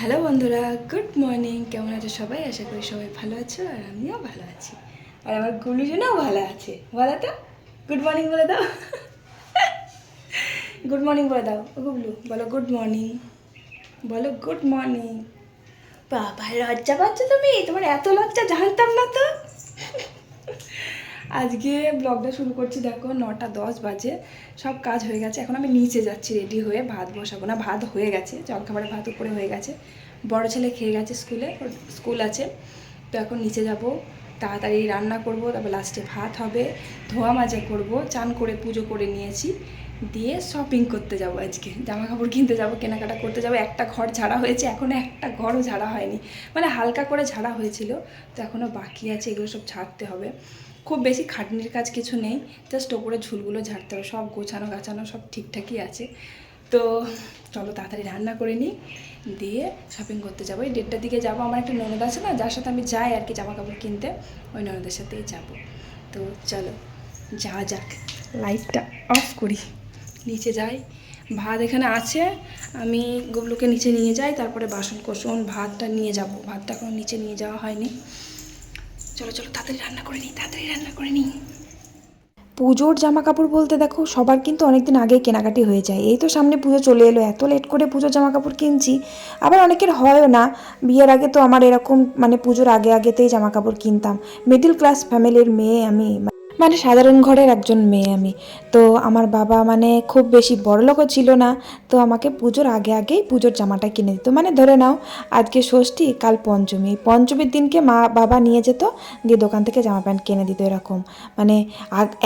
Hello বন্ধুরা, good morning. কেমন আছে সবাই? আশা করি সবাই ভালো আছো আর আমিও ভালো আছি। আর আমার গুলুজনাও ভালো আছে। বলো তো, গুড মর্নিং বলে দাও। গুড মর্নিং বলে দাও। গুবলু বলো গুড মর্নিং। বলো গুড মর্নিং। বাবা লজ্জা পাচ্ছ তুমি? তোমার এত লজ্জা, জানতাম না তো। আজকে ব্লগটা শুরু করছি, দেখো নটা দশ বাজে, সব কাজ হয়ে গেছে। এখন আমি নিচে যাচ্ছি রেডি হয়ে ভাত বসাবো। না, ভাত হয়ে গেছে জলখাবারে ভাত উপরে হয়ে গেছে। বড় ছেলে খেয়ে গেছে স্কুলে স্কুল আছে। তো এখন নিচে যাব, তাড়াতাড়ি রান্না করব, তারপর লাস্টে ভাত হবে। ধোয়া মাজা করব, চান করে পুজো করে নিয়েছি। দিয়ে শপিং করতে যাব আজকে। জামা কাপড় কিনতে যাব, কেনাকাটা করতে যাব। একটা ঘর ঝাড়া হয়েছে এখনও একটা ঘরও ঝাড়া হয়নি। মানে হালকা করে ঝাড়া হয়েছিল। তো এখনও বাকি আছে, এগুলো সব ছাড়তে হবে। খুব বেশি খাটনির কাজ কিছু নেই জাস্ট ওপরে ঝুলগুলো ঝাড়তে হবে, সব গোছানো গাছানো সব ঠিকঠাকই আছে। তো চলো তাড়াতাড়ি রান্না করে নিই, দিয়ে শপিং করতে যাব। এই দেড়টার দিকে যাব, আমার একটা ননদ আছে না, যার সাথে আমি যাই আর কি জামা কাপড় কিনতে, ওই ননদের সাথেই যাব। তো চলো যাওয়া যাক লাইটটা অফ করি। নিচে যাই, ভাত এখানে আছে, আমি গুবলুকে নিচে নিয়ে যাই, তারপরে বাসন কোসন ভাতটা নিয়ে যাব। ভাতটা এখন নিচে নিয়ে যাওয়া হয়নি। চলো চলো, তাড়াতাড়ি রান্না করে নিই, তাড়াতাড়ি রান্না করে নিই। পুজোর জামা কাপড় বলতে দেখো, সবার কিন্তু অনেকদিন আগে কেনাকাটি হয়ে যায়। এই তো সামনে পুজো চলে এলো, এত লেট করে পুজোর জামা কাপড় কিনছি। আবার অনেকের হয়ও না, বিয়ের আগে তো আমার এরকম মানে পুজোর আগে আগেতেই জামা কাপড় কিনতাম। মিডিল ক্লাস ফ্যামিলির মেয়ে আমি মানে সাধারণ ঘরের একজন মেয়ে আমি। তো আমার বাবা মানে খুব বেশি বড়লোকও ছিল না, তো আমাকে পুজোর আগে আগেই পুজোর জামাটা কিনে দিত। মানে ধরে নাও, আজকে ষষ্ঠী, কাল পঞ্চমী। পঞ্চমীর দিনকে মা বাবা নিয়ে যেত, দিয়ে দোকান থেকে জামা প্যান্ট কিনে দিত এরকম। মানে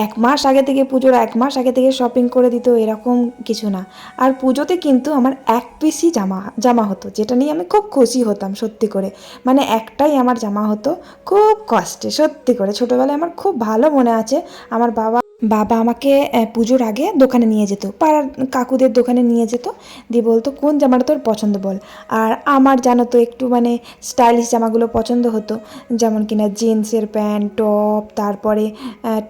এক মাস আগে থেকে পুজোর, এক মাস আগে থেকে শপিং করে দিত, এরকম কিছু না। আর পুজোতে কিন্তু আমার এক পিসই জামা জামা হতো, যেটা নিয়ে আমি খুব খুশি হতাম, সত্যি করে। মানে একটাই আমার জামা হতো, খুব কষ্টে, সত্যি করে। ছোটোবেলায় আমার খুব ভালো মনে আছে। আমার বাবা বাবা আমাকে পুজোর আগে দোকানে নিয়ে যেত। পাড়ার কাকুদের দোকানে নিয়ে যেত। দিয়ে বলতো, কোন জামাটা তোর পছন্দ বল? আর আমার জানো তো একটু মানে স্টাইলিশ জামাগুলো পছন্দ হতো। যেমন কিনা জিন্সের প্যান্ট, টপ, তারপরে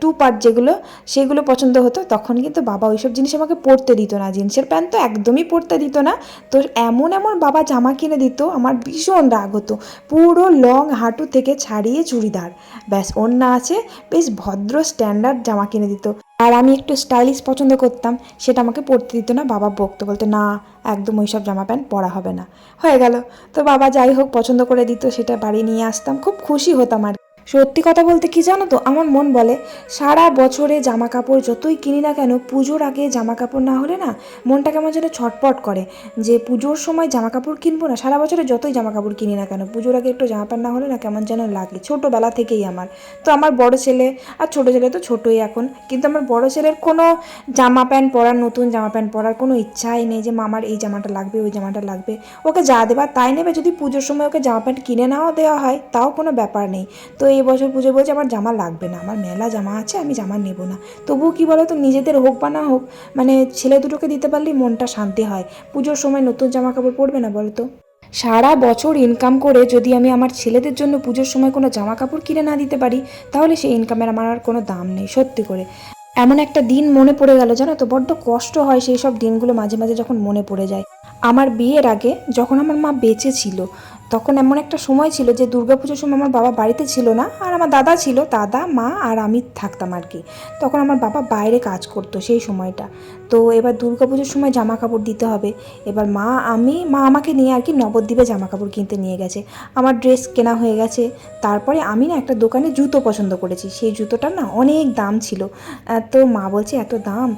টু পার্ট যেগুলো, সেগুলো পছন্দ হতো। তখন কিন্তু বাবা ওইসব জিনিস আমাকে পরতে দিত না। জিন্সের প্যান্ট তো একদমই পরতে দিত না। তো এমন এমন বাবা জামা কিনে দিত, আমার ভীষণ রাগ হতো। পুরো লং হাঁটু থেকে ছাড়িয়ে চুড়িদার। ব্যাস ওন্না আছে, বেশ ভদ্র স্ট্যান্ডার্ড জামা কিনে দিত। আর আমি একটু স্টাইলিশ পছন্দ করতাম, সেটা আমাকে পড়তে দিত না, বাবা বকতো, বলতো, না, একদম ওইসব জামা প্যান্ট পরা হবে না। হয়ে গেল। তো বাবা যাই হোক, পছন্দ করে দিত, সেটা বাড়ি নিয়ে আসতাম, খুব খুশি হতাম আর সত্যি কথা বলতে কি জানো তো? আমার মন বলে, সারা বছরে জামা কাপড় যতই কিনি না কেন, পুজোর আগে জামা কাপড় না হলে না মনটা কেমন যেন ছটপট করে। যে পুজোর সময় জামা কাপড় কিনবো না, সারা বছরে যতই জামা কাপড় কিনি না কেন, পুজোর আগে একটু জামা প্যান্ট না হলে না কেমন যেন লাগে। ছোটোবেলা থেকেই আমার। তো আমার বড় ছেলে, আর ছোটো ছেলে তো ছোটোই এখন, কিন্তু আমার বড় ছেলের কোনো জামা প্যান্ট পরার, নতুন জামা প্যান্ট পরার কোনো ইচ্ছাই নেই যে, মামার এই জামাটা লাগবে, ওই জামাটা লাগবে। ওকে যা দেবার তাই নেবে। যদি পুজোর সময় ওকে জামা প্যান্ট কিনে নাও দেওয়া হয়, তাও কোনো ব্যাপার নেই। তো এই বছর পুজো বলছে, আমার জামা লাগবে না, আমার মেলা জামা আছে, আমি জামা নেব না। তবুও কি বলো তো নিজেদের হোক বা না হোক মানে ছেলে দুটোকে দিতে পারলেই মনটা শান্তি হয়। পুজোর সময় নতুন জামা কাপড় পরবে না বলো তো সারা বছর ইনকাম করে যদি আমি আমার ছেলেদের জন্য পুজোর সময় কোনো জামা কাপড় কিনে না দিতে পারি, তাহলে সেই ইনকামের আমার আর কোনো দাম নেই, সত্যি করে। এমন একটা দিন মনে পড়ে গেল, জানো তো, বড্ড কষ্ট হয় সেই সব দিনগুলো মাঝে মাঝে যখন মনে পড়ে যায়। আমার বিয়ের আগে যখন আমার মা বেঁচে ছিল তখন এমন একটা সময় ছিল যে দুর্গাপুজোর সময় আমার বাবা বাড়িতে ছিল না, আর আমার দাদা ছিল, দাদা, মা আর আমি থাকতাম আর কি। তখন আমার বাবা বাইরে কাজ করতো সেই সময়টা। তো এবার দুর্গাপুজোর সময় জামা কাপড় দিতে হবে। এবার মা, আমি, মা আমাকে নিয়ে আর কি নবদ্বীপে জামা কাপড় কিনতে নিয়ে গেছে। আমার ড্রেস কেনা হয়ে গেছে। তারপরে আমি না একটা দোকানে জুতো পছন্দ করেছি। সেই জুতোটার না অনেক দাম ছিল। তো মা বলছে, এত দাম?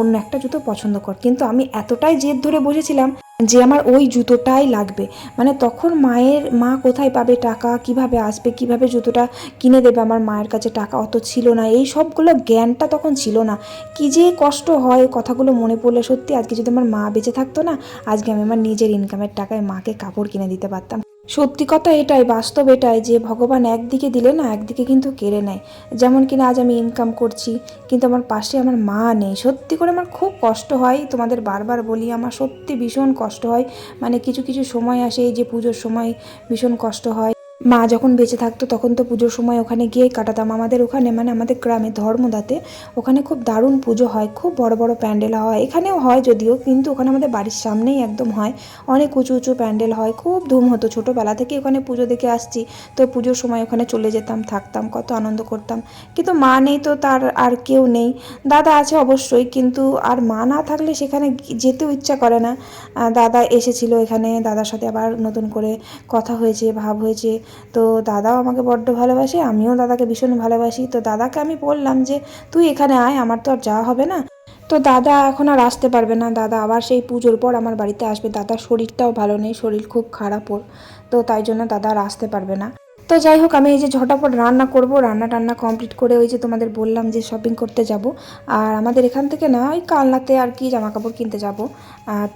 অন্য একটা জুতো পছন্দ কর। কিন্তু আমি এতটাই জেদ ধরে বসেছিলাম যে আমার ওই জুতোটাই লাগবে। মানে তখন মায়ের, মা কোথায় পাবে টাকা, কীভাবে আসবে, কীভাবে জুতোটা কিনে দেবে আমার মায়ের কাছে টাকা? অত ছিল না। এই সবগুলো জ্ঞানটা তখন ছিল না। কি যে কষ্ট হয়, কথাগুলো মনে পড়লে সত্যি আজকে যদি আমার মা বেঁচে থাকতো না, আজকে আমি আমার নিজের ইনকামের টাকায় মাকে কাপড় কিনে দিতে পারতাম। সত্যি কথা এটাই, বাস্তব এটাই যে ভগবান একদিকে দিলে না, একদিকে কিন্তু কেড়ে নেয়। যেমন কিনা আজ আমি ইনকাম করছি, কিন্তু আমার পাশে আমার মা নেই। সত্যি করে আমার খুব কষ্ট হয়, তোমাদের বারবার বলি, আমার সত্যি ভীষণ কষ্ট হয়। মানে কিছু কিছু সময় আসে, এই যে পুজোর সময় ভীষণ কষ্ট হয়। মা যখন বেঁচে থাকতো, তখন তো পুজোর সময় ওখানে গিয়েই কাটাতাম। আমাদের ওখানে মানে আমাদের গ্রামে ধর্মদাতে, ওখানে খুব দারুণ পুজো হয়, খুব বড় বড় প্যান্ডেল হয়। এখানেও হয় যদিও, কিন্তু ওখানে আমাদের বাড়ির সামনেই একদম হয়। অনেক উঁচু উঁচু প্যান্ডেল হয়, খুব ধুম হতো। ছোটোবেলা থেকে ওখানে পুজো দেখে আসছি, তো পুজোর সময় ওখানে চলে যেতাম, থাকতাম, কত আনন্দ করতাম। কিন্তু মা নেই তো, তার আর কেউ নেই। দাদা আছে অবশ্যই, কিন্তু আর মা না থাকলে সেখানে যেতেও ইচ্ছা করে না। দাদা এসেছিল এখানে, দাদার সাথে আবার নতুন করে কথা হয়েছে, ভাব হয়েছে। তো দাদাও আমাকে বড্ড ভালোবাসে, আমিও দাদাকে ভীষণ ভালোবাসি। তো দাদাকে আমি বললাম যে, তুই এখানে আয়, আমার তো আর যাওয়া হবে না। তো দাদা এখন আর আসতে পারবে না। দাদা আবার সেই পুজোর পর আমার বাড়িতে আসবে। দাদার শরীরটাও ভালো নেই, শরীর খুব খারাপ ওর। তো তাই জন্য দাদা আর আসতে পারবে না। তো যাই হোক, আমি এই যে ঝটাপট রান্না করব, রান্না টান্না কমপ্লিট করে ওই যে তোমাদের বললাম যে শপিং করতে যাব। আর আমাদের এখান থেকে না, ওই কালনাতে আর কি জামা কাপড় কিনতে যাব।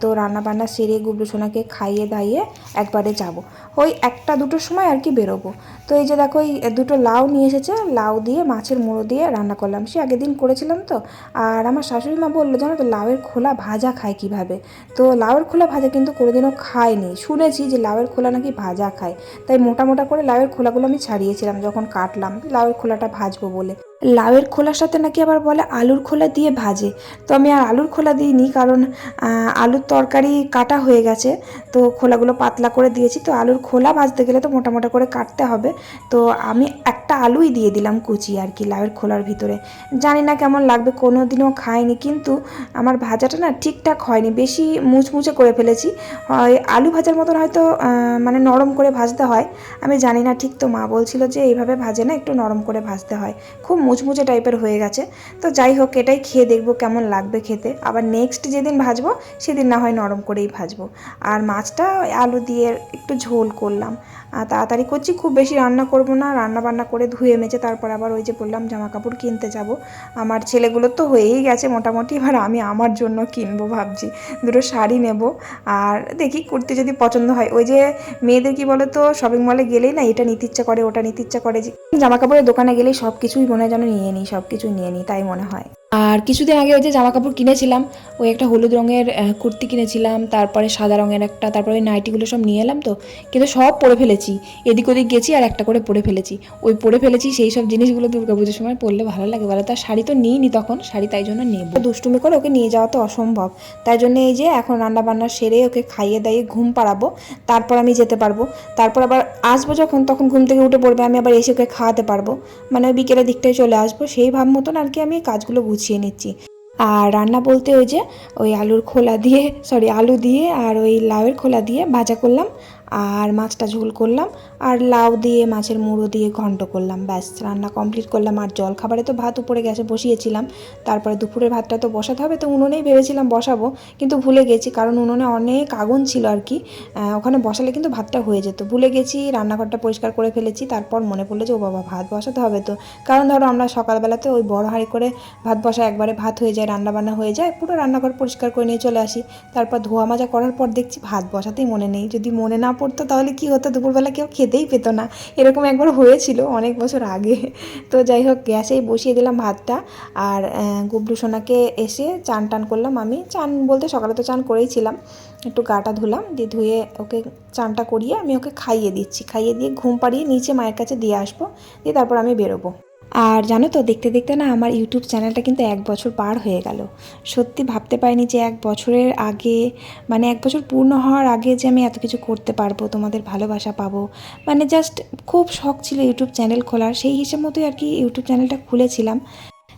তো রান্না বান্না সেরে গুবলু সোনাকে খাইয়ে দাইয়ে একবারে যাব। ওই একটা দুটোর সময় আর কি বেরোবো। তো এই যে দেখো, এই দুটো লাউ নিয়ে এসেছে। লাউ দিয়ে, মাছের মুড়ো দিয়ে রান্না করলাম। সে আগের দিন করেছিলাম তো। আর আমার শাশুড়ি মা বলল, জানো তো, লাউয়ের খোলা ভাজা খায় কীভাবে? তো লাউয়ের খোলা ভাজা কিন্তু কোনোদিনও খায়নি। শুনেছি যে লাউয়ের খোলা নাকি ভাজা খায়। তাই মোটা মোটা করে লাউয়ের খোলাগুলো আমি ছাড়িয়েছিলাম যখন কাটলাম। লাউয়ের খোলাটা ভাজবো বলে। লাউয়ের খোলার সাথে নাকি আবার বলে আলুর খোলা দিয়ে ভাজে। তো আমি আর আলুর খোলা দিইনি কারণ আলুর তরকারি কাটা হয়ে গেছে। তো খোলাগুলো পাতলা করে দিয়েছি। তো আলুর খোলা ভাজতে গেলে তো মোটা মোটা করে কাটতে হবে। তো আমি একটা আলুই দিয়ে দিলাম কুচি আর কি লাউয়ের খোলার ভিতরে। জানি না কেমন লাগবে কোনো দিনও খাইনি কিন্তু আমার ভাজাটা না ঠিকঠাক হয়নি। বেশি মুচমুচে করে ফেলেছি। হয় আলু ভাজার মতন হয়তো মানে নরম করে ভাজতে হয়। আমি জানি না ঠিক তো মা বলছিল যে এইভাবে ভাজে না, একটু নরম করে ভাজতে হয়। খুব মুচমুচে টাইপের হয়ে গেছে। তো যাই হোক, এটাই খেয়ে দেখব কেমন লাগবে খেতে। আবার নেক্সট যেদিন ভাজবো, সেদিন না হয় নরম করেই ভাজবো। আর মাছটা আলু দিয়ে একটু ঝোল করলাম। তাড়াতাড়ি করছি, খুব বেশি রান্না করব না। রান্না বান্না করে ধুয়ে মেজে তারপর আবার ওই যে বললাম জামা কাপড় কিনতে যাব। আমার ছেলেগুলোর তো হয়েই গেছে মোটামুটি, এবার আমি আমার জন্য কিনবো ভাবছি। দুটো শাড়ি নেব। আর দেখি কুর্তি যদি পছন্দ হয়। ওই যে মেয়েদের কি বলো তো শপিং মলে গেলেই না এটা নিতে ইচ্ছা করে, ওটা নিতে ইচ্ছা করে যে জামা কাপড়ের দোকানে গেলেই সব কিছুই মনে হয় যেন নিয়ে নিই সব কিছুই নিয়ে নিই, তাই মনে হয়। আর কিছুদিন আগে ওই যে জামা কাপড় কিনেছিলাম, ওই একটা হলুদ রঙের কুর্তি কিনেছিলাম, তারপরে সাদা রঙের একটা, তারপরে ওই নাইটিগুলো সব নিয়ে এলাম তো, কিন্তু সব পরে ফেলেছি, এদিক ওদিক গেছি আর একটা করে পরে ফেলেছি, ওই পরে ফেলেছি সেই সব জিনিসগুলো দুর্গাপুজোর সময় পরলে ভালো লাগে, বলে তার শাড়ি তো নিইনি তখন, শাড়ি তাই জন্য নেব। দুষ্টুমি করে ওকে নিয়ে যাওয়া তো অসম্ভব, তাই জন্য এই যে এখন রান্না বান্না সেরে ওকে খাইয়ে দাইয়ে ঘুম পাড়াবো, তারপর আমি যেতে পারব, তারপর আবার আসব যখন, তখন ঘুম থেকে উঠে পড়বে, আমি আবার এসে ওকে খাওয়াতে পারব মানে ওই বিকেলের দিকটায় চলে আসব, সেই ভাব মতন আর কি আমি কাজগুলো গুছিয়ে নিচ্ছি। আর রান্না বলতে ওই যে, ওই আলুর খোলা দিয়ে সরি আলু দিয়ে আর ওই লাউয়ের খোলা দিয়ে ভাজা করলাম। আর মাছটা ঝোল করলাম, আর লাউ দিয়ে মাছের মুড়ো দিয়ে ঘন্ট করলাম, ব্যাস, রান্না কমপ্লিট করলাম। আর জল, খাবারে তো ভাত উপরে গ্যাসে বসিয়েছিলাম, তারপরে দুপুরের ভাতটা তো বসাতে হবে, তো উনুনেই ভেবেছিলাম বসাবো, কিন্তু ভুলে গেছি, কারণ উনুনে অনেক আগুন ছিল আর কি। ওখানে বসালে কিন্তু ভাতটা হয়ে যেত। ভুলে গেছি, রান্নাঘরটা পরিষ্কার করে ফেলেছি, তারপর মনে পড়ল যে, ও বাবা, ভাত বসাতে হবে তো। কারণ ধরো, আমরা সকালবেলাতে ওই বড় হাঁড়ি করে ভাত বসা একবারে ভাত হয়ে যায় রান্না বান্না হয়ে যায়, পুরো রান্নাঘর পরিষ্কার করে নিয়ে চলে আসি। তারপর ধোয়া মাজা করার পর দেখছি ভাত বসাতেই মনে নেই। যদি মনে না পড়তো, তাহলে কি হতো? দুপুরবেলা কেউ খেতেই পেত না। এরকম একবার হয়েছিল অনেক বছর আগে। তো যাই হোক, গ্যাসেই বসিয়ে দিলাম ভাতটা। আর গুবলু সোনাকে এসে চান টান করলাম আমি। চান বলতে সকালে তো চান করেইছিলাম একটু গাটা ধুলাম, দিয়ে ধুয়ে ওকে চানটা করিয়ে আমি ওকে খাইয়ে দিচ্ছি। খাইয়ে দিয়ে ঘুম পাড়িয়ে নিচে মায়ের কাছে দিয়ে আসব, দিয়ে তারপর আমি বেরোবো। আর জানো তো, দেখতে দেখতে না আমার ইউটিউব চ্যানেলটা কিন্তু এক বছর পার হয়ে গেল। সত্যি ভাবতে পারিনি যে এক বছরের আগে মানে এক বছর পূর্ণ হওয়ার আগে যে আমি এত কিছু করতে পারব, তোমাদের ভালোবাসা পাবো। মানে জাস্ট খুব শখ ছিল ইউটিউব চ্যানেল খোলার, সেই হিসেব মতোই আর কি ইউটিউব চ্যানেলটা খুলেছিলাম।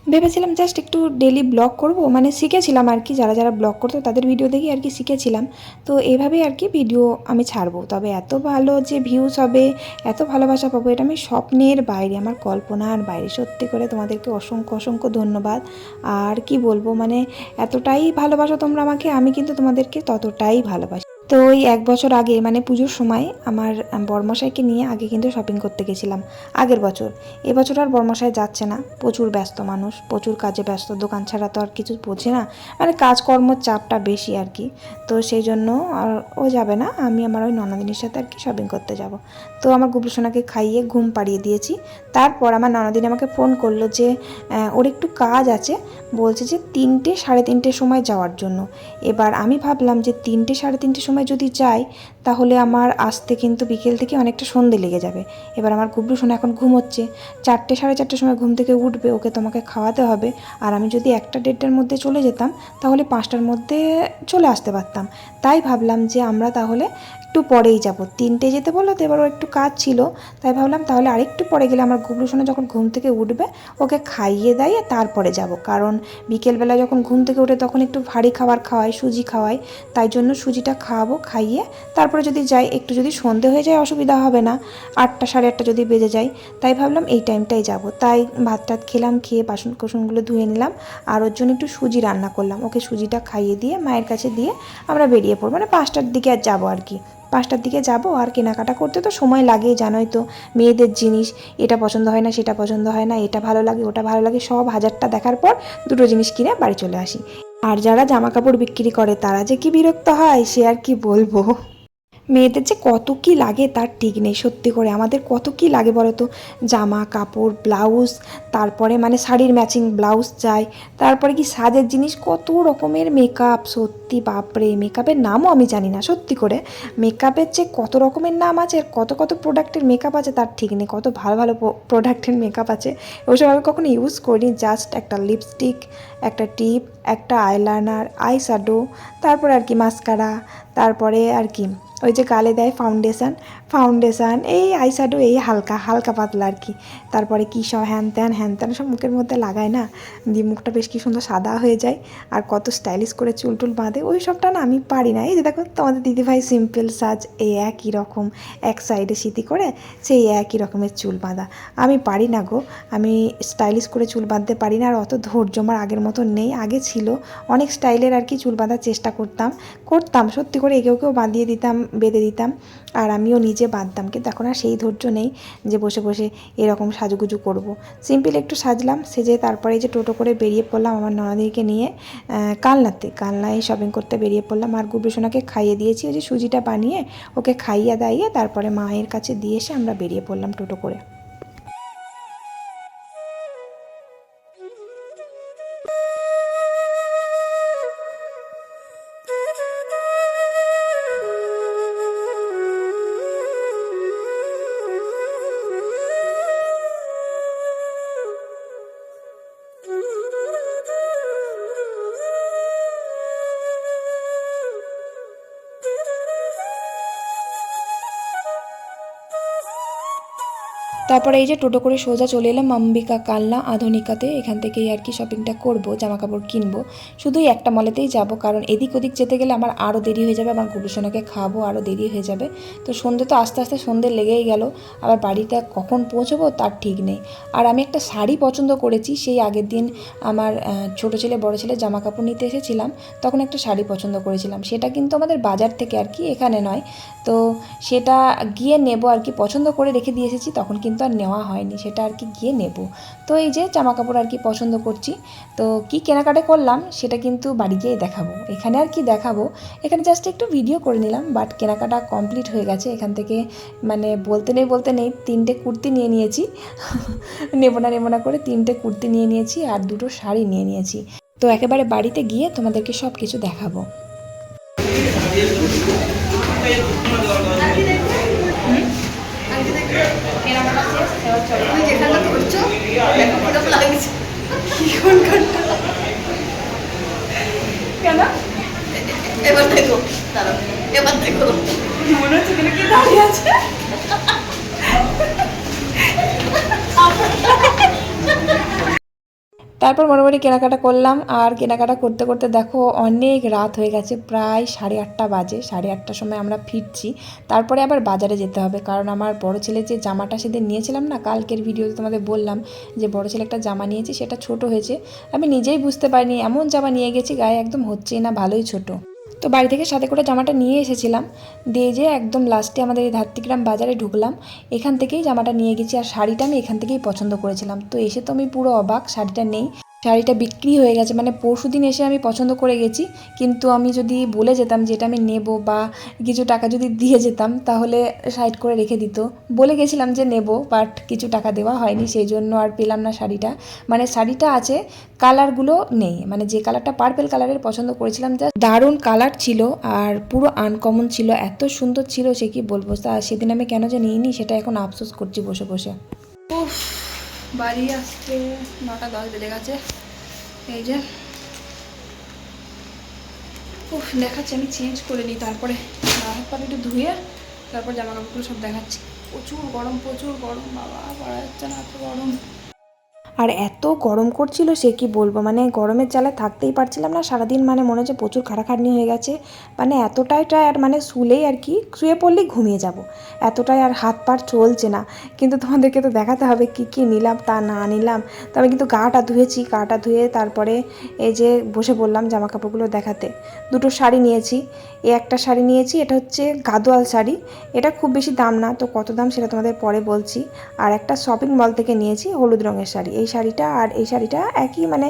ভেবেছিলাম জাস্ট একটু ডেলি ব্লগ করব মানে শিখেছিলাম আর কি, যারা যারা ব্লগ করতো তাদের ভিডিও দেখে আর কি শিখেছিলাম। তো এভাবেই আর কি ভিডিও আমি ছাড়বো। তবে এত ভালো যে ভিউজ হবে, এত ভালোবাসা পাবো, এটা আমি স্বপ্নের বাইরে, আমার কল্পনার বাইরে। সত্যি করে তোমাদেরকে অসংখ্য অসংখ্য ধন্যবাদ। আর কি বলব মানে এতটাই ভালোবাসো তোমরা আমাকে, আমি কিন্তু তোমাদেরকে ততটাই ভালোবাসি। তো ওই এক বছর আগে মানে পুজোর সময় আমার বর্মশাইকে নিয়ে আগে কিন্তু শপিং করতে গেছিলাম, আগের বছর। এবছর আর বর্মশাই যাচ্ছে না, প্রচুর ব্যস্ত মানুষ, প্রচুর কাজে ব্যস্ত, দোকান ছাড়া তো আর কিছু বোঝে না মানে কাজকর্মর চাপটা বেশি আর কি। তো সেই জন্য আর ও যাবে না, আমি আমার ওই ননদিনীর সাথে আর কি শপিং করতে যাব। তো আমার গুবলুসোনাকে খাইয়ে ঘুম পাড়িয়ে দিয়েছি। তারপর আমার ননদিনী আমাকে ফোন করল যে ওর একটু কাজ আছে, বলছে যে তিনটে সাড়ে তিনটের সময় যাওয়ার জন্য। এবার আমি ভাবলাম যে তিনটে সাড়ে তিনটের সময় সময় যদি যাই, তাহলে আমার আসতে কিন্তু বিকেল থেকে অনেকটা সন্ধে লেগে যাবে। এবার আমার গুবলু শোনা এখন ঘুমোচ্ছে। চারটে সাড়ে চারটের সময় ঘুম থেকে উঠবে, ওকে তোমাকে খাওয়াতে হবে। আর আমি যদি একটা দেড়টার মধ্যে চলে যেতাম, তাহলে পাঁচটার মধ্যে চলে আসতে পারতাম। তাই ভাবলাম যে আমরা তাহলে একটু পরেই যাব। তিনটে যেতে বলল, তো এবার ওর একটু কাজ ছিল। তাই ভাবলাম তাহলে আরেকটু পরে গেলে আমার গুবলু সোনা যখন ঘুম থেকে উঠবে, ওকে খাইয়ে দাইয়ে তারপরে যাব। কারণ বিকেলবেলা যখন ঘুম থেকে উঠে তখন একটু ভারী খাবার খাওয়াই, সুজি খাওয়াই। তাই জন্য সুজিটা খাওয়াবো, খাইয়ে তারপরে যদি যাই, একটু যদি সন্ধে হয়ে যায় অসুবিধা হবে না, আটটা সাড়ে আটটা যদি বেজে যায়। তাই ভাবলাম এই টাইমটাই যাব। তাই ভাত টাত খেলাম, খেয়ে বাসন কোসনগুলো ধুয়ে নিলাম আর ওর জন্য একটু সুজি রান্না করলাম। ওকে সুজিটা খাইয়ে দিয়ে, মায়ের কাছে দিয়ে আমরা বেরিয়ে পড়ব। মানে পাঁচটার দিকে আর যাব আর কি। পাঁচটার দিকে যাব আর কেনাকাটা করতে তো সময় লাগেই, জানোই তো, মেয়েদের জিনিস, এটা পছন্দ হয় না, সেটা পছন্দ হয় না, এটা ভালো লাগে, ওটা ভালো লাগে, সব হাজারটা দেখার পর দুটো জিনিস কিনে বাড়ি চলে আসি। আর যারা জামা কাপড় বিক্রি করে তারা যে কি বিরক্ত হয়, সে আর কি বলব? মেয়েদের যে কত কি লাগে তার ঠিক নেই, সত্যি করে। আমাদের কত কি লাগে বলো তো? জামা, কাপড়, ব্লাউজ, তারপরে মানে শাড়ির ম্যাচিং ব্লাউজ চাই, তারপরে কি সাজের জিনিস? কত রকমের মেকআপ সত্যি বাপরে মেকআপের নামও আমি জানি না, সত্যি করে। মেকআপের যে কত রকমের নাম আছে আর কত কত প্রোডাক্টের মেকআপ আছে তার ঠিক নেই, কত ভালো ভালো প্রোডাক্টের মেকআপ আছে, ওসব আমি কখনো ইউজ করিনি জাস্ট একটা লিপস্টিক একটা টিপ একটা আইলাইনার আই শ্যাডো তারপর আর কি মাস্কারা তারপরে আর কি ওই যে কালে দেয় ফাউন্ডেশন ফাউন্ডেশন এই আইশ্যাডো এই হালকা হালকা পাতলা আর কি। তারপরে কী সব হ্যান ত্যান হ্যান ত্যান সব মুখের মধ্যে লাগায় না? দিয়ে মুখটা বেশ কি সুন্দর সাদা হয়ে যায়। আর কত স্টাইলিশ করে চুল টুল বাঁধে। ওই সবটা না আমি পারি না। এই যে দেখো, তোমাদের দিদিভাই সিম্পল সাজ এই একই রকম, এক সাইডে সিটি করে, সেই একই রকমের চুল বাঁধা। আমি পারি না গো। আমি স্টাইলিশ করে চুল বাঁধতে পারি না। আর অত ধৈর্য আমার আগের মতো নেই। আগে ছিল। অনেক স্টাইলের আর কি চুল বাঁধার চেষ্টা করতাম। করতাম, সত্যি করে একেও কেউ বাঁধিয়ে দিতাম, বেঁধে দিতাম। আর আমিও নিজে বাঁধতাম, কিন্তু এখন আর সেই ধৈর্য নেই যে বসে বসে এরকম সাজুগুজু করব। সিম্পল একটু সাজলাম, সেজে তারপরে যে টোটো করে বেরিয়ে পড়লাম আমার ননাদিকে নিয়ে কালনাতে কালনায় শপিং করতে বেরিয়ে পড়লাম, আর গুবৃষণাকে খাইয়ে দিয়েছি, ওই যে সুজিটা বানিয়ে ওকে খাইয়ে দাইয়ে তারপরে মায়ের কাছে দিয়ে এসে আমরা বেরিয়ে পড়লাম টোটো করে তারপরে এই যে টোটো করে সোজা চলে এলাম অম্বিকা কালনা আধুনিকাতে। এখান থেকেই আর কি শপিংটা করব জামা কাপড় কিনবো। শুধুই একটা মলেতেই যাব, কারণ এদিক ওদিক যেতে গেলে আমার আরও দেরি হয়ে যাবে, আমার গুরুসোনাকে খাব আরও দেরি হয়ে যাবে। তো সন্ধে তো আস্তে আস্তে সন্ধে লেগেই গেল, আবার বাড়িতে কখন পৌঁছবো তার ঠিক নেই। আর আমি একটা শাড়ি পছন্দ করেছি, সেই আগের দিন আমার ছোট ছেলে, বড় ছেলে জামা কাপড় নিতে এসেছিলাম, তখন একটা শাড়ি পছন্দ করেছিলাম। সেটা কিন্তু আমাদের বাজার থেকে আর কি এখানে নয়। তো সেটা গিয়ে নেব আর কি, পছন্দ করে রেখে দিয়ে এসেছি, তখন কিন্তু আর নেওয়া হয়নি, সেটা আর কি গিয়ে নেব। তো এই যে জামা কাপড় আর কি পছন্দ করছি, তো কি কেনাকাটা করলাম সেটা কিন্তু বাড়ি গিয়েই দেখাবো। এখানে আর কি দেখাবো, এখানে জাস্ট একটু ভিডিও করে নিলাম বাট কেনাকাটা কমপ্লিট হয়ে গেছে। এখান থেকে মানে বলতে নেই বলতে নেই, তিনটে কুর্তি নিয়ে নিয়েছি। নেব না নেব না করে তিনটে কুর্তি নিয়ে নিয়েছি আর দুটো শাড়ি নিয়ে নিয়েছি। তো একেবারে বাড়িতে গিয়ে তোমাদেরকে সব কিছু দেখাবো তুমি যেখানটা করছ দেখো কীরকম লাগছে। কেন? এবার দেখো এবার দেখো। মনে হচ্ছে এখানে কি দাঁড়িয়ে আছে। তারপর মোটামুটি কেনাকাটা করলাম। আর কেনাকাটা করতে করতে দেখো অনেক রাত হয়ে গেছে, প্রায় সাড়ে আটটা বাজে। সাড়ে আটটার সময় আমরা ফিরছি। তারপরে আবার বাজারে যেতে হবে। কারণ আমার বড় ছেলে যে জামাটা সেদিন নিয়েছিলাম না, কালকের ভিডিওতে তোমাদের বললাম যে বড় ছেলে একটা জামা নিয়েছি, সেটা ছোট হয়েছে। আমি নিজেই বুঝতে পারিনি, এমন জামা নিয়ে গেছি, গায়ে একদম হচ্ছেই না, ভালোই ছোট। তো বাড়ি থেকে সাথে করে জামাটা নিয়ে এসেছিলাম। দিয়ে যে একদম লাস্টে আমাদের এই ধাত্রিগ্রাম বাজারে ঢুকলাম। এখান থেকেই জামাটা নিয়ে গেছি আর শাড়িটা আমি এখান থেকেই পছন্দ করেছিলাম। তো এসে তো আমি পুরো অবাক, শাড়িটা নেই। শাড়িটা বিক্রি হয়ে গেছে। মানে পরশু দিন এসে আমি পছন্দ করে গেছি। কিন্তু আমি যদি বলে যেতাম যেটা আমি নেব বা কিছু টাকা যদি দিয়ে যেতাম, তাহলে সাইড করে রেখে দিত। বলে গেছিলাম যে নেব বাট কিছু টাকা দেওয়া হয়নি, সেই জন্য আর পেলাম না শাড়িটা। মানে শাড়িটা আছে, কালারগুলো নেই। মানে যে কালারটা পার্পেল কালারের পছন্দ করেছিলাম যা দারুণ কালার ছিল আর পুরো আনকমন ছিল। এত সুন্দর ছিল, সে কি বলব? তা সেদিন আমি কেন যে নিইনি, সেটা এখন আফসোস করছি বসে বসে। উফ। বাড়ি আসছে নটা দশ বেজে গেছে। এই যে, উফ, দেখাচ্ছি, আমি চেঞ্জ করে নিই তারপরে। হাত পা একটু ধুয়ে তারপর জামা কাপড়গুলো সব দেখাচ্ছি। প্রচুর গরম প্রচুর গরম, বাবা, পড়া যাচ্ছে না, এত গরম। আর এত গরম করছিল সে কি বলব? মানে গরমের জ্বালায় থাকতেই পারছিলাম না। সারাদিন মানে মনে হচ্ছে প্রচুর খাটাখাটনি হয়ে গেছে। মানে এতটাই টায়ার মানে শুলেই আর কি শুয়ে পড়লেই ঘুমিয়ে যাব। এতটাই আর হাত পার চলছে না। কিন্তু তোমাদেরকে তো দেখাতে হবে কি কি নিলাম তা না নিলাম। তো আমি কিন্তু গাটা ধুয়েছি, গাটা ধুয়ে তারপরে এই যে বসে বললাম জামা কাপড়গুলো দেখাতে। দুটো শাড়ি নিয়েছি। এই একটা শাড়ি নিয়েছি, এটা হচ্ছে গাদোয়াল শাড়ি। এটা খুব বেশি দাম না, তো কত দাম সেটা তোমাদের পরে বলছি। আর একটা শপিং মল থেকে নিয়েছি হলুদ রঙের শাড়ি। এই শাড়িটা আর এই শাড়িটা একই মানে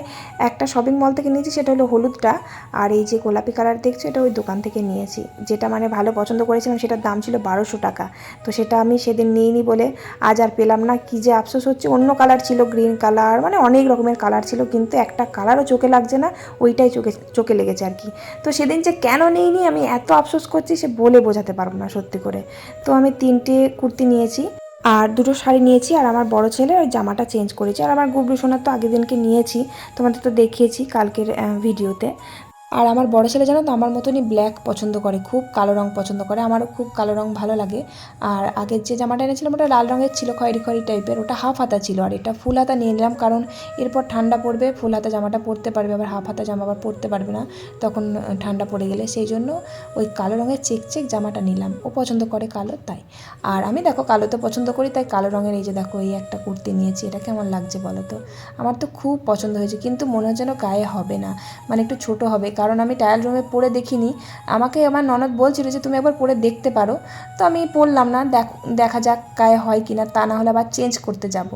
একটা শপিং মল থেকে নিয়েছি, সেটা হলো হলুদটা। আর এই যে গোলাপি কালার দেখছ, এটা ওই দোকান থেকে নিয়েছি। যেটা মানে ভালো পছন্দ করেছিলাম, সেটার দাম ছিল বারোশো টাকা। তো সেটা আমি সেদিন নিইনি বলে আজ আর পেলাম না। কি যে আফসোস হচ্ছে, অন্য কালার ছিল গ্রিন কালার মানে অনেক রকমের কালার ছিল, কিন্তু একটা কালারও চোখে লাগছে না, ওইটাই চোখে চোখে লেগেছে আর কি। তো সেদিন যে কেন নিইনি, আমি এত আফসোস করছি, সে বলে বোঝাতে পারব না সত্যি করে। তো আমি তিনটে কুর্তি নিয়েছি। আর দুটো শাড়ি নিয়েছি আর আমার বড় ছেলে ওই জামাটা চেঞ্জ করেছি। আর আমার গুবলু সোনার তো আগের দিনকে নিয়েছি, তোমাদের তো দেখিয়েছি কালকের ভিডিওতে। আর আমার বড় ছেলে জানো তো, আমার মতনই ব্ল্যাক পছন্দ করে, খুব কালো রং পছন্দ করে, আমারও খুব কালো রং ভালো লাগে। আর আগের যে জামাটা এনেছিলাম ওটা লাল রঙের ছিল, খয়েরি খয়েরি টাইপের ওটা হাফ হাতা ছিল, আর এটা ফুল হাতা নিয়ে নিলাম, কারণ এরপর ঠান্ডা পড়বে ফুল হাতা জামাটা পরতে পারবে, আবার হাফ হাতা জামা আবার পরতে পারবে না, তখন ঠান্ডা পড়ে গেলে, সেই জন্য ওই কালো রঙের চেক চেক জামাটা নিলাম, ও পছন্দ করে কালো তাই। আর আমি দেখো কালো তো পছন্দ করি, তাই কালো রঙের এই যে দেখো, এই একটা কুর্তি নিয়েছি, এটা কেমন লাগছে বলো তো? আমার তো খুব পছন্দ হয়েছে, কিন্তু মনে হচ্ছে যেন গায়ে হবে না মানে একটু ছোট হবে কারণ আমি ট্রায়াল রুমে পড়ে দেখিনি। আমাকে আমার ননদ বলছিল যে, তুমি একবার পড়ে দেখতে পারো। তো আমি পরলাম না, দেখ, দেখা যাক গায়ে হয় কি না তা না হলে আবার চেঞ্জ করতে যাব।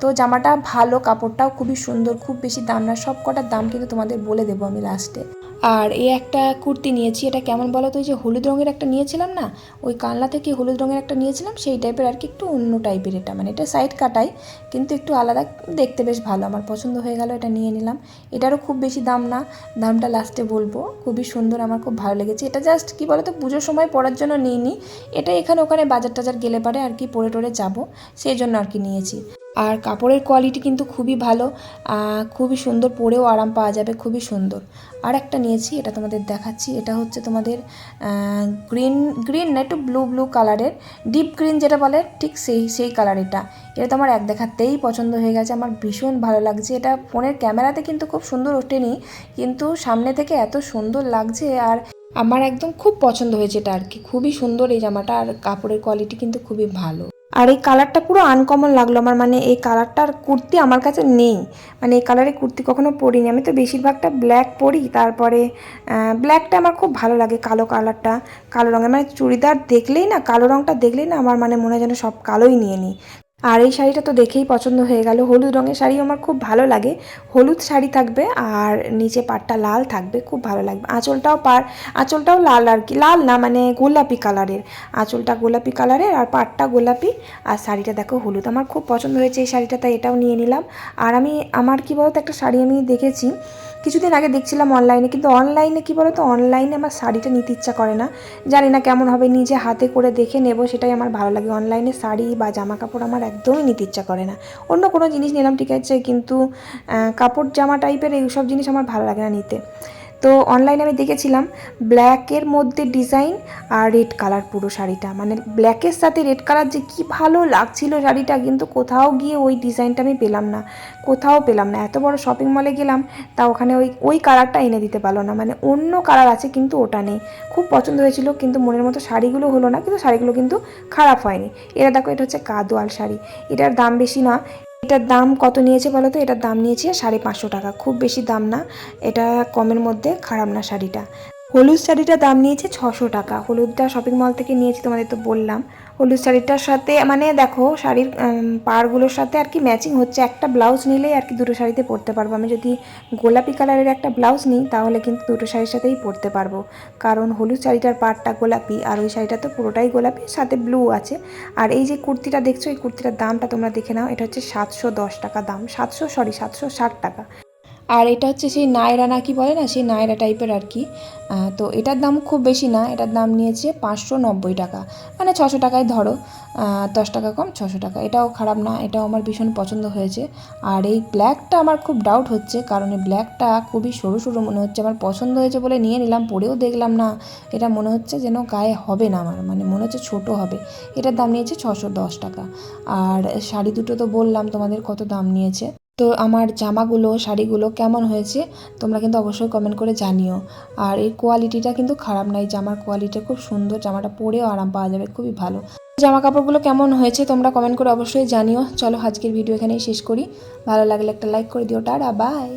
তো জামাটা ভালো, কাপড়টাও খুবই সুন্দর, খুব বেশি দাম না সব কটার দাম কিন্তু তোমাদের বলে দেবো আমি লাস্টে আর এই একটা কুর্তি নিয়েছি, এটা কেমন বলো তো? যে হলুদ রঙের একটা নিয়েছিলাম না, ওই কানলা থেকে হলুদ রঙের একটা নিয়েছিলাম, সেই টাইপের আর কি একটু অন্য টাইপের এটা। মানে এটা সাইড কাটাই, কিন্তু একটু আলাদা দেখতে বেশ ভালো, আমার পছন্দ হয়ে গেল, এটা নিয়ে নিলাম। এটারও খুব বেশি দাম না, দামটা লাস্টে বলব, খুবই সুন্দর, আমার খুব ভালো লেগেছে। এটা জাস্ট কি বলো তো, পুজোর সময় পরার জন্য নিইনি, এটা এখানে ওখানে বাজার টাজার গেলে পারে আর কি পরে টরে যাব, সেই জন্য আর কি নিয়েছি। আর কাপড়ের কোয়ালিটি কিন্তু খুবই ভালো খুবই সুন্দর, পরেও আরাম পাওয়া যাবে, খুবই সুন্দর। আর একটা নিয়েছি, এটা তোমাদের দেখাচ্ছি, এটা হচ্ছে তোমাদের গ্রিন গ্রিন না, একটু ব্লু ব্লু কালারের ডিপ গ্রিন যেটা বলে, ঠিক সেই সেই কালার এটা। এটা তো আমার এক দেখাতেই পছন্দ হয়ে গেছে, আমার ভীষণ ভালো লাগছে। এটা ফোনের ক্যামেরাতে কিন্তু খুব সুন্দর ওঠেনি, কিন্তু সামনে থেকে এত সুন্দর লাগছে আর আমার একদম খুব পছন্দ হয়েছে এটা আর কি। খুবই সুন্দর এই জামাটা আর কাপড়ের কোয়ালিটি কিন্তু খুবই ভালো। আর এই কালারটা পুরো আনকমন লাগল আমার মানে এই কালারটার কুর্তি আমার কাছে নেই। মানে এই কালারের কুর্তি কখনো পরিনি। আমি তো বেশিরভাগটা ব্ল্যাক পরি, তারপরে ব্ল্যাকটা আমার খুব ভালো লাগে কালো কালারটা কালো রঙের। মানে চুড়িদার দেখলেই না, কালো রঙটা দেখলেই না আমার মানে মনে হয় যেন সব কালোই নিয়ে নিই। আর এই শাড়িটা তো দেখেই পছন্দ হয়ে গেল। হলুদ রঙের শাড়ি আমার খুব ভালো লাগে। হলুদ শাড়ি থাকবে আর নিচে পাটটা লাল থাকবে, খুব ভালো লাগবে। আঁচলটাও পার আঁচলটাও লাল আর কি, লাল না মানে গোলাপি কালারের। আঁচলটা গোলাপি কালারের আর পাটটা গোলাপি। আর শাড়িটা দেখো, হলুদ আমার খুব পছন্দ হয়েছে এই শাড়িটা, তাই এটাও নিয়ে নিলাম। আর আমি, আমার কি বলতো, একটা শাড়ি আমি দেখেছি কিছুদিন আগে দেখছিলাম অনলাইনে কিন্তু অনলাইনে কি তো অনলাইনে আমার শাড়িটা নিতে ইচ্ছা করে না। জানি না কেমন হবে, নিজে হাতে করে দেখে নেব, সেটাই আমার ভালো লাগে। অনলাইনে শাড়ি বা জামা কাপড় আমার একদমই নিতে ইচ্ছা করে না। অন্য কোনো জিনিস নিলাম, ঠিক আছে, কিন্তু কাপড় জামা টাইপের এইসব জিনিস আমার ভালো লাগে না নিতে। তো অনলাইনে আমি দেখেছিলাম ব্ল্যাকের মধ্যে ডিজাইন আর রেড কালার পুরো শাড়িটা। মানে ব্ল্যাকের সাথে রেড কালার যে কি ভালো লাগছিল শাড়িটা, কিন্তু কোথাও গিয়ে ওই ডিজাইনটা আমি পেলাম না। কোথাও পেলাম না। এত বড় শপিং মলে গেলাম, তা ওখানে ওই ওই কালারটা এনে দিতে পারল না। মানে অন্য কালার আছে, কিন্তু ওটা নেই। খুব পছন্দ হয়েছিল, কিন্তু মনের মতো শাড়িগুলো হলো না, কিন্তু শাড়িগুলো কিন্তু খারাপ হয়নি। এটা দেখো, এটা হচ্ছে কাদোয়াল শাড়ি। এটার দাম বেশি না। এটার দাম কত নিয়েছে বলো তো? এটার দাম নিয়েছে সাড়ে পাঁচশো টাকা। খুব বেশি দাম না। এটা কমের মধ্যে, খারাপ না শাড়িটা। হলুদ শাড়িটার দাম নিয়েছে ছশো টাকা। হলুদটা শপিং মল থেকে নিয়েছি তোমাদের তো বললাম। হলুদ শাড়িটার সাথে মানে দেখো, শাড়ির পাড়গুলোর সাথে আর কি ম্যাচিং হচ্ছে। একটা ব্লাউজ নিলেই আর কি দুটো শাড়িতে পরতে পারব। আমি যদি গোলাপি কালারের একটা ব্লাউজ নিই, তাহলে কিন্তু দুটো শাড়ির সাথেই পরতে পারব। কারণ হলুদ শাড়িটার পাড়টা গোলাপি, আর ওই শাড়িটা তো পুরোটাই গোলাপি, সাথে ব্লু আছে। আর এই যে কুর্তিটা দেখছ, এই কুর্তিটার দামটা তোমরা দেখে নাও। এটা হচ্ছে সাতশো দশ টাকা দাম। সাতশো সরি সাতশো ষাট টাকা। আর এটা হচ্ছে সেই নায়রা না কি বলে না, সেই নায়রা টাইপের আর কি। তো এটার দাম খুব বেশি না, এটার দাম নিয়েছে পাঁচশো নব্বই টাকা। মানে ছশো টাকায় ধরো দশ টাকা কম, ছশো টাকা। এটাও খারাপ না, এটাও আমার ভীষণ পছন্দ হয়েছে। আর এই ব্ল্যাকটা আমার খুব ডাউট হচ্ছে, কারণ এই ব্ল্যাকটা খুবই সরু সরু মনে হচ্ছে, আমার পছন্দ হয়েছে বলে নিয়ে নিলাম, পরেও দেখলাম না। এটা মনে হচ্ছে যেন গায়ে হবে না আমার মানে মনে হচ্ছে ছোট হবে। এটার দাম নিয়েছে ছশো দশ টাকা। আর শাড়ি দুটো তো বললাম, তোমাদের কত দাম নিয়েছে? তো আমার জামাগুলো, শাড়িগুলো কেমন হয়েছে তোমরা কিন্তু অবশ্যই কমেন্ট করে জানিও। আর এই কোয়ালিটিটা কিন্তু খারাপ নাই জামার কোয়ালিটি খুব সুন্দর, জামাটা পরেও আরাম পাওয়া যাবে, খুবই ভালো। জামা কাপড়গুলো কেমন হয়েছে তোমরা কমেন্ট করে অবশ্যই জানিও। চলো আজকের ভিডিও এখানেই শেষ করি। ভালো লাগলে একটা লাইক করে দিও, টাটা বাই